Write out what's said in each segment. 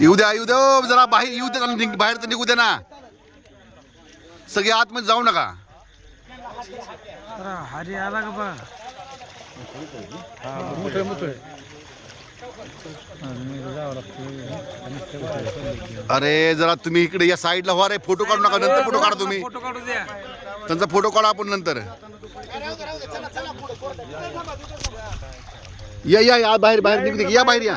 येऊ द्या येऊ द्या ओ, जरा बाहेर येऊ द्या निघ- बाहेर तर निघू द्या ना. सगळे आतमध्ये जाऊ नका. हरी आला का बा अरे जरा तुम्ही इकडे या साईडला व्हा रे. फोटो काढू नका नंतर फोटो काढा तुम्ही. फोटो काढू द्या. त्यांचा फोटो काढा आपण नंतर. या या या बाहेर बाहेर निघू दे या बाहेर या.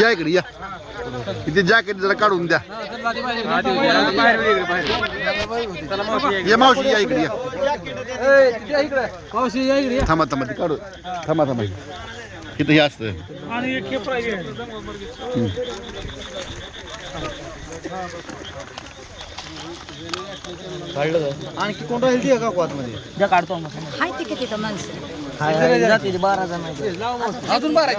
या इकडे या. इथे जॅकेट जरा काढून द्या. या मावशी या इकडे या. पावशी या इकडे थांबा थांबा ते काढू थांबा थांबा. इथं हे असतं. आणि एक खेप राहिली आणखी कोण राहील का आतमध्ये काढतो हाय बारा जण अजून बारा